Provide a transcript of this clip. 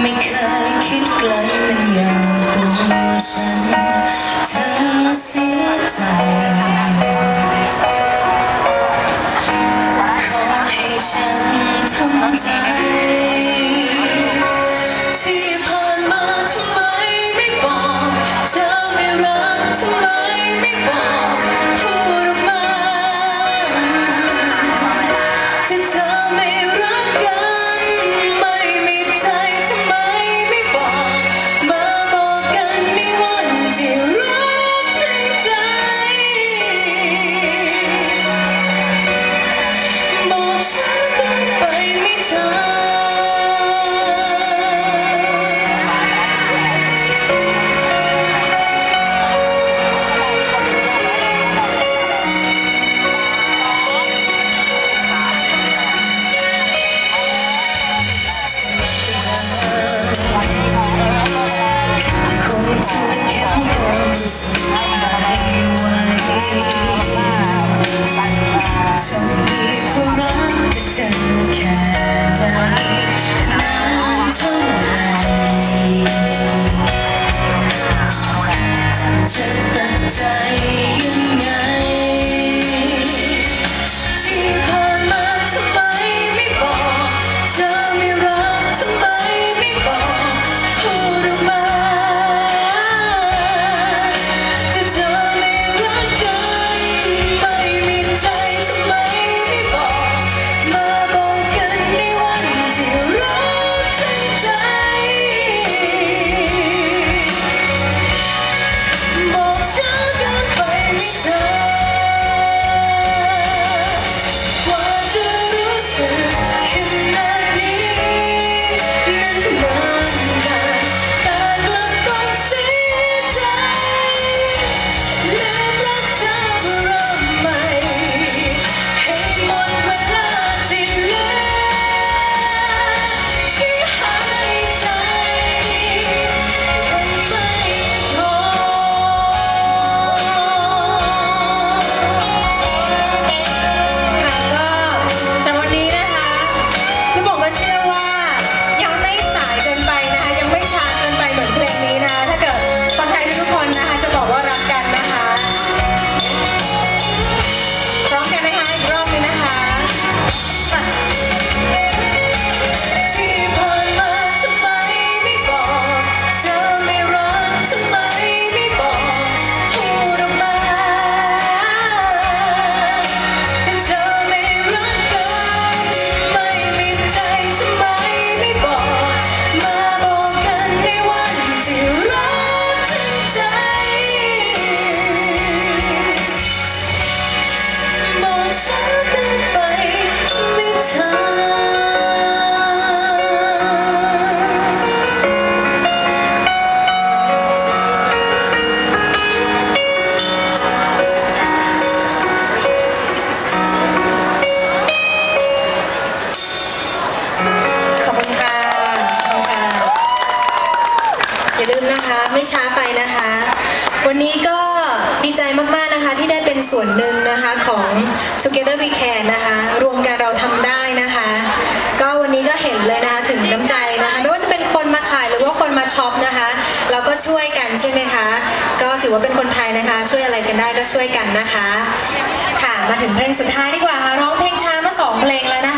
ไม่เคยคิดไกลมันอย่างตัวฉัน เธอเสียใจ ไม่ช้าไปนะคะ วันนี้ก็ดีใจมากๆนะคะที่ได้เป็นส่วนหนึ่งนะคะของ Together We Can นะคะ รวมกันเราทำได้นะคะ ก็วันนี้ก็เห็นเลยนะคะถึงน้ำใจนะคะ ไม่ว่าจะเป็นคนมาขายหรือว่าคนมาช็อปนะคะ เราก็ช่วยกันใช่ไหมคะ ก็ถือว่าเป็นคนไทยนะคะ ช่วยอะไรกันได้ก็ช่วยกันนะคะ ค่ะมาถึงเพลงสุดท้ายดีกว่าค่ะร้องเพลงช้ามาสองเพลงแล้วนะคะ